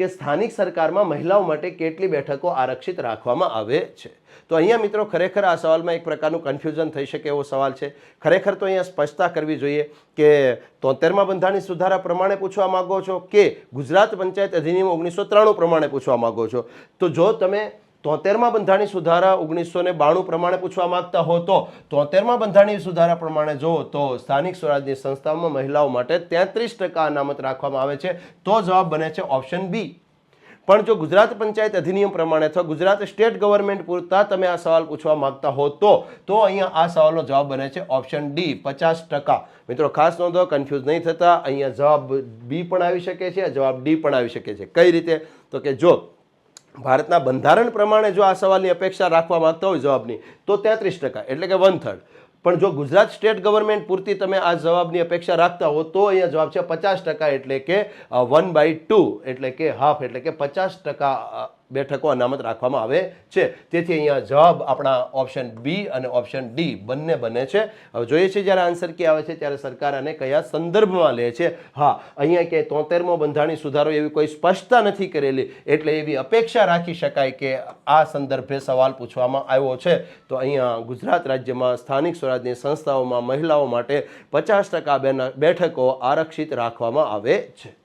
કે સ્થાનિક સરકારમાં મહિલાઓ માટે કેટલી બેઠકો આરક્ષિત રાખવામાં આવે છે? તો અહીંયા મિત્રો ખરેખર આ સવાલમાં એક પ્રકારનું કન્ફ્યુઝન થઈ શકે એવો સવાલ છે. ખરેખર તો અહીંયા સ્પષ્ટતા કરવી જોઈએ કે તોતેરમાં બંધારણની સુધારા પ્રમાણે પૂછવા માંગો છો કે ગુજરાત પંચાયત અધિનિયમ ઓગણીસો ત્રાણું પ્રમાણે પૂછવા માંગો છો? તો જો તમે તોતેરમાં બંધારણીય સુધારા ઓગણીસો ને બાણું પ્રમાણે પૂછવા માંગતા હો તો? તોતેરમાં બંધારણીય સુધારા પ્રમાણે જો તો સ્થાનિક સ્વરાજ્યની સંસ્થાઓમાં મહિલાઓ માટે તેત્રીસ ટકા અનામત રાખવામાં આવે છે. તો જવાબ બને છે ઓપ્શન બી. પણ જો ગુજરાત પંચાયત અધિનિયમ પ્રમાણે અથવા ગુજરાત સ્ટેટ ગવર્મેન્ટ પૂરતા તમે આ સવાલ પૂછવા માંગતા હો તો? તો અહીંયા આ સવાલનો જવાબ બને છે ઓપ્શન ડી, પચાસ ટકા. મિત્રો, ખાસ નોંધો, કન્ફ્યુઝ નહીં થતા. અહીંયા જવાબ બી પણ આવી શકે છે, જવાબ ડી પણ આવી શકે છે. કઈ રીતે? તો કે જો ભારતના બંધારણ પ્રમાણે જો આ સવાલની અપેક્ષા રાખવા માંગતા હોય જવાબની, તો તેત્રીસ ટકા, એટલે કે વન થર્ડ પણ જો ગુજરાત સ્ટેટ ગવર્મેન્ટ પૂરતી તમે આ જવાબની અપેક્ષા રાખતા હો, તો અહીંયા જવાબ છે પચાસ ટકા, એટલે કે વન બાય ટુ એટલે કે હાફ એટલે કે પચાસ ટકા બેઠકો અનામત રાખવામાં આવે છે. તેથી અહીંયા જવાબ આપણા ઓપ્શન બી અને ઓપ્શન ડી બંને બને છે. હવે જોઈએ છીએ જ્યારે આન્સર કે આવે છે, ત્યારે સરકાર આને કયા સંદર્ભમાં લે છે? હા, અહીંયા કે તોતેરમો બંધારણી સુધારો એવી કોઈ સ્પષ્ટતા નથી કરેલી, એટલે એવી અપેક્ષા રાખી શકાય કે આ સંદર્ભે સવાલ પૂછવામાં આવ્યો છે. તો અહીંયા ગુજરાત રાજ્યમાં સ્થાનિક સ્વરાજની સંસ્થાઓમાં મહિલાઓ માટે પચાસ ટકા બેઠકો આરક્ષિત રાખવામાં આવે છે.